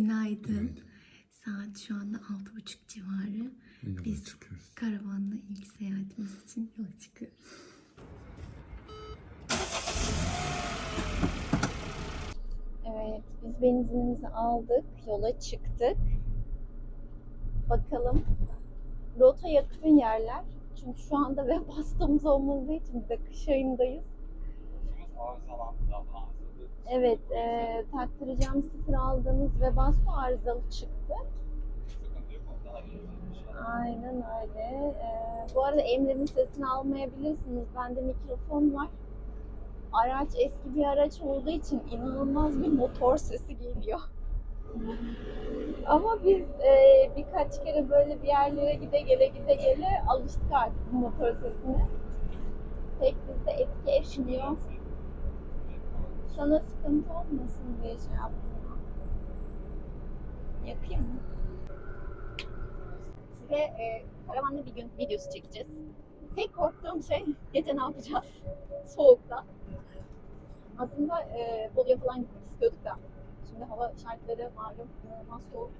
Günaydın. Günaydın. Saat şu anda altı buçuk civarı. Yola Biz çıkıyoruz. karavanla ilk seyahatimiz için yola çıkıyoruz. Evet, biz benzinimizi aldık, yola çıktık. Bakalım. Rota yakın yerler. Çünkü şu anda web hastamız olmadığı için bir de kış ayındayız. Evet, e, taktıracağım sıfır aldığımız web hasta arızalı çıktı. Aynen öyle. E, bu arada Emre'nin sesini almayabilirsiniz. Bende mikrofon var. Araç eski bir araç olduğu için inanılmaz bir motor sesi geliyor. Ama biz e, birkaç kere böyle bir yerlere gide gele gide gele alıştık artık bu motor sesine. Pek bizde etki etmiyor. Sana sıkıntı olmasın diye şey yaptım. Yakayım mı? Size e, karavanla bir gün videosu çekeceğiz. Tek korktuğum şey gece ne yapacağız? Soğukta. Aslında e, Bolu'ya falan gitmek istiyorduk da. Şimdi hava şartları malum inanılmaz soğuk.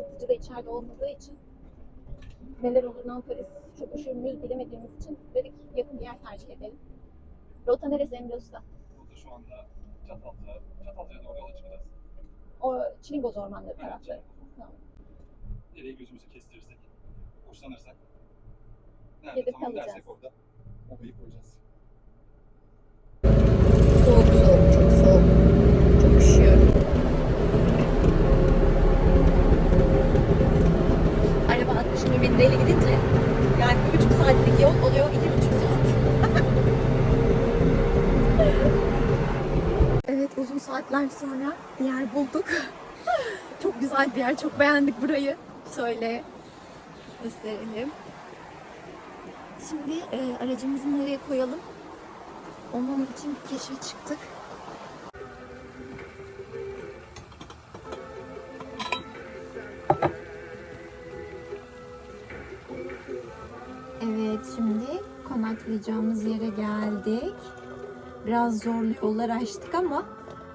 Isıtıcı da içeride olmadığı için neler olur ne yaparız çok üşür müyüz bilemediğimiz için dedik yakın bir yer tercih edelim. Rota neresi Emre Usta? Şu anda Çatalca, Çatalca'ya doğru yola çıkacağız. O Çilingoz ormanları Evet, tarafları. Tamam. Nereye gözümüzü kestirirsek, hoşlanırsak, nerede tamam kalacağız. dersek orada obayı koyacağız. Soğuk soğuk çok soğuk. Çok üşüyorum. Araba 60 kilometreyle gidince yani bir buçuk saatlik yol oluyor iki buçuk saat. evet saatler sonra bir yer bulduk. çok güzel bir yer. Çok beğendik burayı. Şöyle gösterelim. Şimdi e, aracımızı nereye koyalım? Onun için keşfe çıktık. Evet şimdi konaklayacağımız yere geldik. Biraz zorlu yollar açtık ama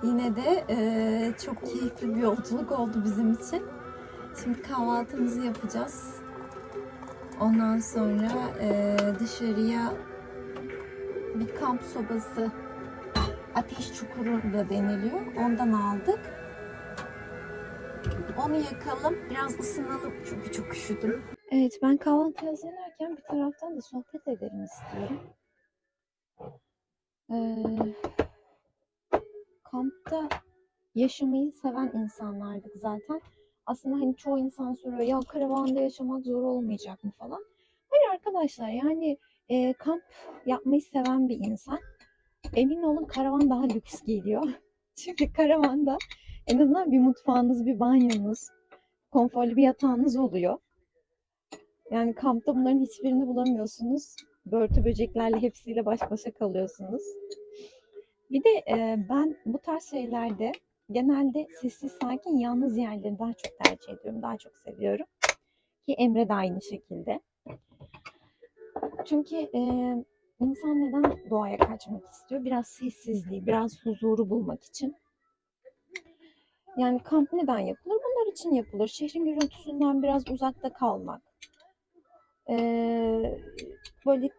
yine de eee, çok keyifli bir yolculuk oldu bizim için. Şimdi kahvaltımızı yapacağız. Ondan sonra eee, dışarıya bir kamp sobası ateş çukuru da deniliyor. Ondan aldık. Onu yakalım. Biraz ısınalım çünkü çok üşüdüm. Evet ben kahvaltı hazırlarken bir taraftan da sohbet edelim istiyorum. Ee, kampta yaşamayı seven insanlardık zaten. Aslında hani çoğu insan soruyor ya karavanda yaşamak zor olmayacak mı falan. Hayır arkadaşlar yani e, kamp yapmayı seven bir insan. Emin olun karavan daha lüks geliyor. Çünkü karavanda en azından bir mutfağınız, bir banyonuz, konforlu bir yatağınız oluyor. Yani kampta bunların hiçbirini bulamıyorsunuz. Börtü böceklerle hepsiyle baş başa kalıyorsunuz. Bir de e, ben bu tarz şeylerde genelde sessiz sakin yalnız yerleri daha çok tercih ediyorum. Daha çok seviyorum. Ki Emre de aynı şekilde. Çünkü e, insan neden doğaya kaçmak istiyor? Biraz sessizliği, biraz huzuru bulmak için. Yani kamp neden yapılır? Bunlar için yapılır. Şehrin gürültüsünden biraz uzakta kalmak. Ee, böyle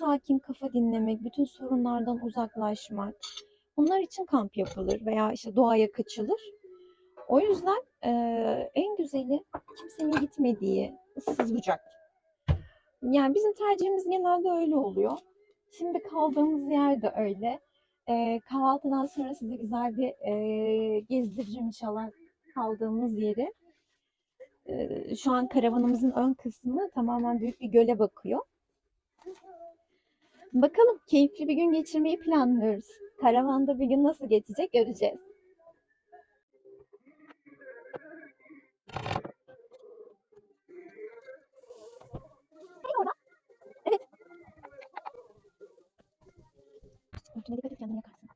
sakin kafa dinlemek, bütün sorunlardan uzaklaşmak. Bunlar için kamp yapılır veya işte doğaya kaçılır. O yüzden eee, en güzeli kimsenin gitmediği ıssız bucak. Yani bizim tercihimiz genelde öyle oluyor. Şimdi kaldığımız yer de öyle. Eee, kahvaltıdan sonra size güzel bir eee, gezdireceğim inşallah kaldığımız yeri. Eee, şu an karavanımızın ön kısmı tamamen büyük bir göle bakıyor. Bakalım keyifli bir gün geçirmeyi planlıyoruz. Karavanda bir gün nasıl geçecek göreceğiz. Evet. Örtüne dikkat et kendini yakarsın.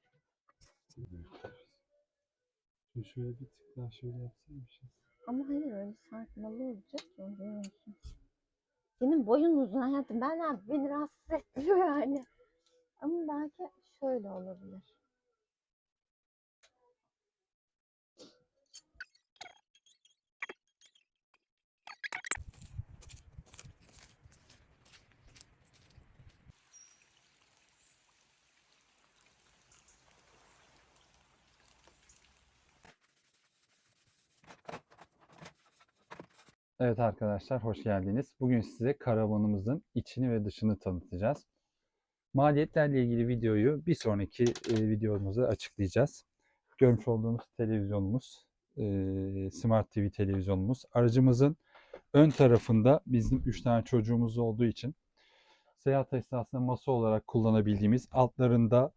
Şöyle bir tık daha şöyle yapsaymışız. Ama hayır öyle sarkmalı olacak onu görüyorsun. Senin boyun uzun hayatım. Ben abi beni rahatsız etmiyor yani. Ama belki şöyle olabilir. Evet arkadaşlar hoş geldiniz. Bugün size karavanımızın içini ve dışını tanıtacağız. Maliyetlerle ilgili videoyu bir sonraki e, videomuzda açıklayacağız. Görmüş olduğunuz televizyonumuz, e, Smart TV televizyonumuz. Aracımızın ön tarafında bizim 3 tane çocuğumuz olduğu için seyahat esnasında masa olarak kullanabildiğimiz, altlarında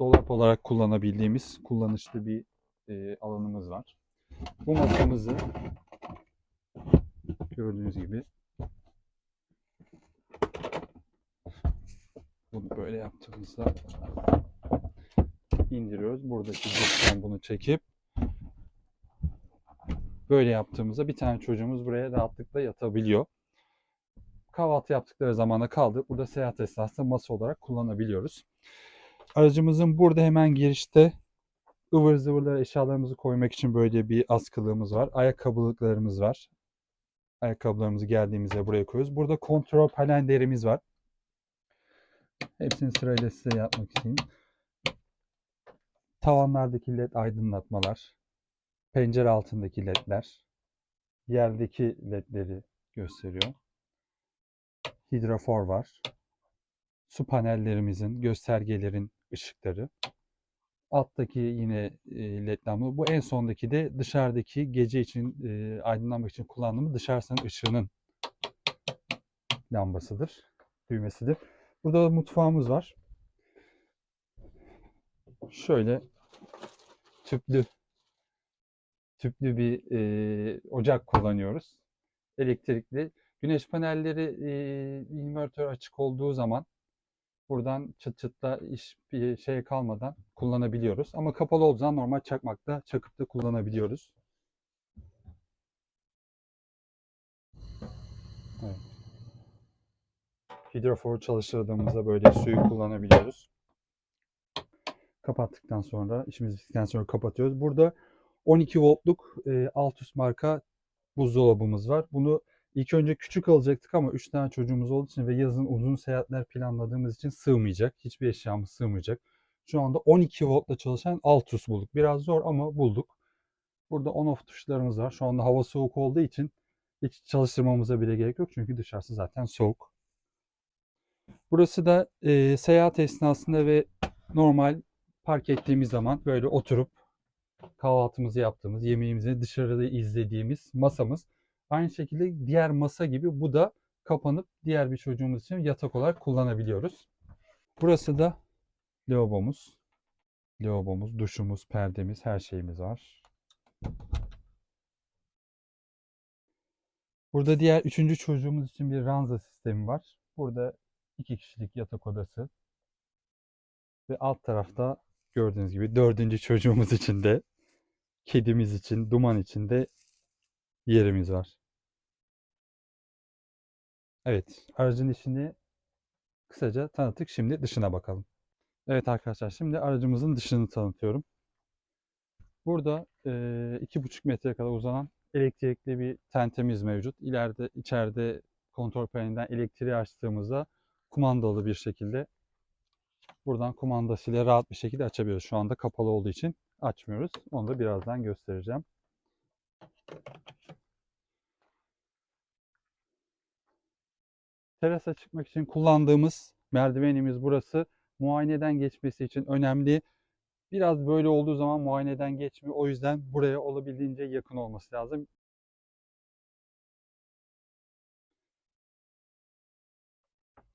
dolap olarak kullanabildiğimiz kullanışlı bir e, alanımız var. Bu masamızı Gördüğünüz gibi bunu böyle yaptığımızda indiriyoruz. Buradaki dıştan bunu çekip böyle yaptığımızda bir tane çocuğumuz buraya rahatlıkla yatabiliyor. Kahvaltı yaptıkları zamanda kaldı. Burada seyahat esnasında masa olarak kullanabiliyoruz. Aracımızın burada hemen girişte ıvır zıvırları eşyalarımızı koymak için böyle bir askılığımız var. Ayakkabılıklarımız var ayakkabılarımızı geldiğimizde buraya koyuyoruz. Burada kontrol panellerimiz var. Hepsini sırayla size yapmak isteyeyim. Tavanlardaki led aydınlatmalar, pencere altındaki ledler, yerdeki ledleri gösteriyor. Hidrofor var. Su panellerimizin, göstergelerin ışıkları. Alttaki yine led lamba. Bu en sondaki de dışarıdaki gece için aydınlanmak için kullandığımız dışarısının ışığının lambasıdır. Düğmesidir. Burada da mutfağımız var. Şöyle tüplü tüplü bir e, ocak kullanıyoruz. Elektrikli. Güneş panelleri e, invertör açık olduğu zaman buradan çıt çıtla iş bir şey kalmadan kullanabiliyoruz. Ama kapalı olduğu normal çakmakta çakıp da kullanabiliyoruz. Evet. Hidrofor çalıştırdığımızda böyle suyu kullanabiliyoruz. Kapattıktan sonra işimiz bittikten sonra kapatıyoruz. Burada 12 voltluk e, Altus marka buzdolabımız var. Bunu İlk önce küçük alacaktık ama 3 tane çocuğumuz olduğu için ve yazın uzun seyahatler planladığımız için sığmayacak. Hiçbir eşyamız sığmayacak. Şu anda 12 voltla çalışan Altus bulduk. Biraz zor ama bulduk. Burada on off tuşlarımız var. Şu anda hava soğuk olduğu için hiç çalıştırmamıza bile gerek yok. Çünkü dışarısı zaten soğuk. Burası da e, seyahat esnasında ve normal park ettiğimiz zaman böyle oturup kahvaltımızı yaptığımız, yemeğimizi dışarıda izlediğimiz masamız. Aynı şekilde diğer masa gibi bu da kapanıp diğer bir çocuğumuz için yatak olarak kullanabiliyoruz. Burası da lavabomuz. Lavabomuz, duşumuz, perdemiz, her şeyimiz var. Burada diğer üçüncü çocuğumuz için bir ranza sistemi var. Burada iki kişilik yatak odası. Ve alt tarafta gördüğünüz gibi dördüncü çocuğumuz için de kedimiz için, duman için de yerimiz var. Evet, aracın içini kısaca tanıttık. Şimdi dışına bakalım. Evet arkadaşlar, şimdi aracımızın dışını tanıtıyorum. Burada e, iki buçuk metreye kadar uzanan elektrikli bir tentemiz mevcut. İleride içeride kontrol panelinden elektriği açtığımızda kumandalı bir şekilde buradan kumandasıyla rahat bir şekilde açabiliyoruz. Şu anda kapalı olduğu için açmıyoruz. Onu da birazdan göstereceğim. Terasa çıkmak için kullandığımız merdivenimiz burası. Muayeneden geçmesi için önemli. Biraz böyle olduğu zaman muayeneden geçmiyor. O yüzden buraya olabildiğince yakın olması lazım.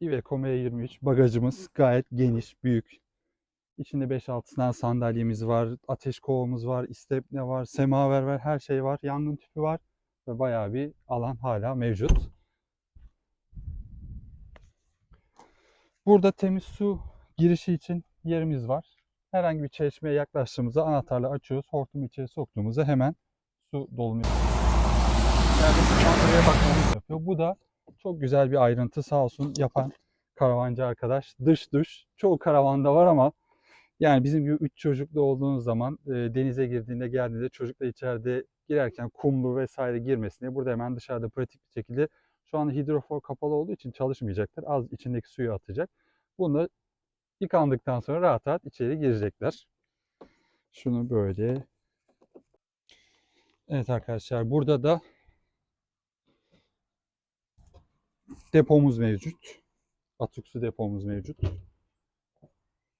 Iveco M23 bagajımız gayet geniş, büyük. İçinde 5-6 tane sandalyemiz var, ateş kovamız var, istepne var, semaver var, her şey var. Yangın tüpü var ve bayağı bir alan hala mevcut. Burada temiz su girişi için yerimiz var. Herhangi bir çeşmeye yaklaştığımızda anahtarla açıyoruz. Hortumu içeri soktuğumuzda hemen su dolunuyor. Yani bakmamız yapıyor. Bu da çok güzel bir ayrıntı sağ olsun yapan karavancı arkadaş. Dış duş çoğu karavanda var ama yani bizim gibi 3 çocuklu olduğunuz zaman e, denize girdiğinde geldiğinde çocuklar içeride girerken kumlu vesaire girmesin diye burada hemen dışarıda pratik bir şekilde şu anda hidrofor kapalı olduğu için çalışmayacaktır. Az içindeki suyu atacak. Bunu yıkandıktan sonra rahat rahat içeri girecekler. Şunu böyle. Evet arkadaşlar burada da depomuz mevcut. Atık su depomuz mevcut.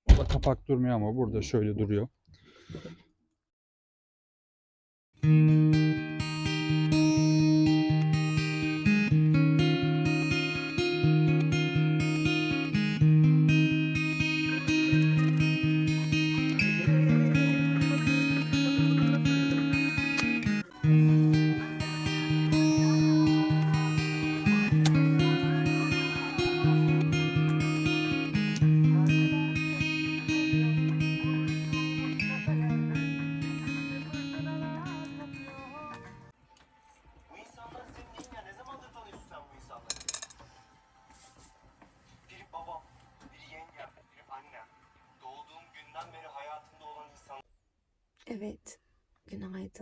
Burada kapak durmuyor ama burada şöyle duruyor.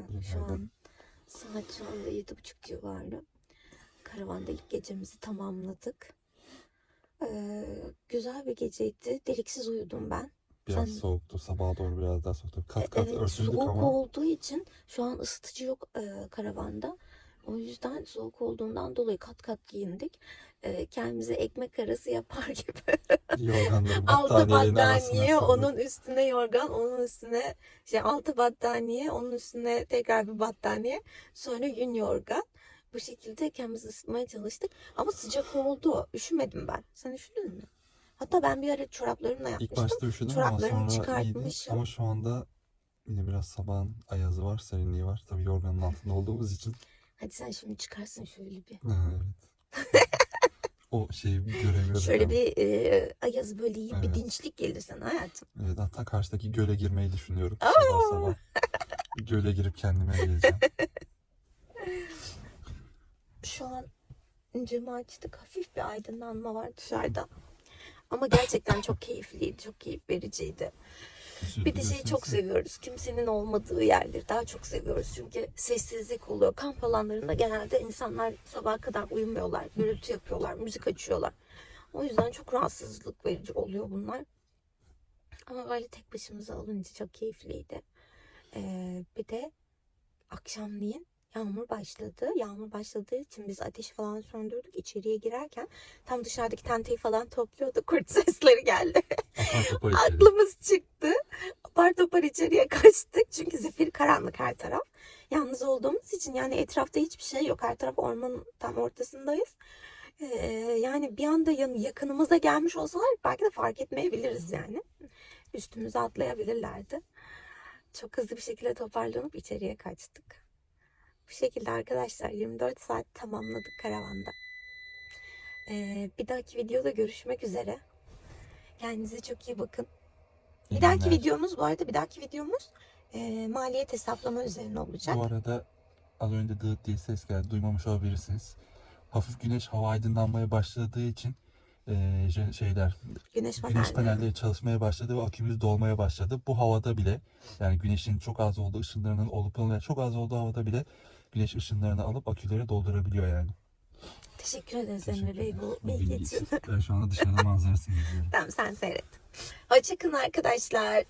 Günaydın. Şu an saat şu anda yedi buçuk civarı. Karavanda ilk gecemizi tamamladık. Ee, güzel bir geceydi. Deliksiz uyudum ben. Biraz Sen- soğuktu. Sabaha doğru biraz daha soğuktu. Kat kat Evet, örtündük soğuk ama olduğu için şu an ısıtıcı yok e, karavanda. O yüzden soğuk olduğundan dolayı kat kat giyindik. E, kendimize ekmek arası yapar gibi. yorganları altı battaniye, onun üstüne yorgan, onun üstüne şey altı battaniye, onun üstüne tekrar bir battaniye, sonra yün yorgan. Bu şekilde kendimizi ısıtmaya çalıştık. Ama sıcak oldu. Üşümedim ben. Sen üşüdün mü? Hatta ben bir ara çoraplarımla İlk yapmıştım. başta üşüdüm ama Çoraplarımı sonra iyiydi. çıkartmışım. Ama şu anda yine biraz sabahın ayazı var, serinliği var. Tabii yorganın altında olduğumuz için. Hadi sen şimdi çıkarsın şöyle bir. Evet. o şeyi göremiyorum. Şöyle bir e, ayaz böyle iyi bir Evet. dinçlik gelir sana hayatım. Evet, hatta karşıdaki göle girmeyi düşünüyorum. Aa! Sabah sabah. Göle girip kendime geleceğim. Şu an camı açtık. Hafif bir aydınlanma var dışarıda. Ama gerçekten çok keyifliydi, çok keyif vericiydi. Bir de şeyi çok seviyoruz. Kimsenin olmadığı yerleri daha çok seviyoruz. Çünkü sessizlik oluyor. Kamp alanlarında genelde insanlar sabaha kadar uyumuyorlar. Gürültü yapıyorlar, müzik açıyorlar. O yüzden çok rahatsızlık verici oluyor bunlar. Ama böyle tek başımıza olunca çok keyifliydi. Ee, bir de akşamleyin yağmur başladı. Yağmur başladığı için biz ateşi falan söndürdük. İçeriye girerken tam dışarıdaki tenteyi falan topluyorduk. Kurt sesleri geldi. Aklımız çıktı. Apar topar içeriye kaçtık. Çünkü zifir karanlık her taraf. Yalnız olduğumuz için yani etrafta hiçbir şey yok. Her taraf ormanın tam ortasındayız. Ee, yani bir anda yan, yakınımıza gelmiş olsalar belki de fark etmeyebiliriz yani. Üstümüze atlayabilirlerdi. Çok hızlı bir şekilde toparlanıp içeriye kaçtık. Bu şekilde arkadaşlar 24 saat tamamladık karavanda. Ee, bir dahaki videoda görüşmek üzere. Kendinize çok iyi bakın. Bir dahaki videomuz bu arada bir dahaki videomuz e, maliyet hesaplama üzerine olacak. Bu arada az önce dıt diye ses geldi. Duymamış olabilirsiniz. Hafif güneş hava aydınlanmaya başladığı için eee, şey- şeyler Güneş güneş panelleri. panelleri çalışmaya başladı ve akümüz dolmaya başladı. Bu havada bile yani güneşin çok az olduğu ışınlarının olup olmayan çok az olduğu havada bile güneş ışınlarını alıp aküleri doldurabiliyor yani. Teşekkür ederiz Emre Bey bu bilgi için. Ben şu anda dışarıda manzarasını izliyorum. tamam sen seyret. Hoşçakalın arkadaşlar.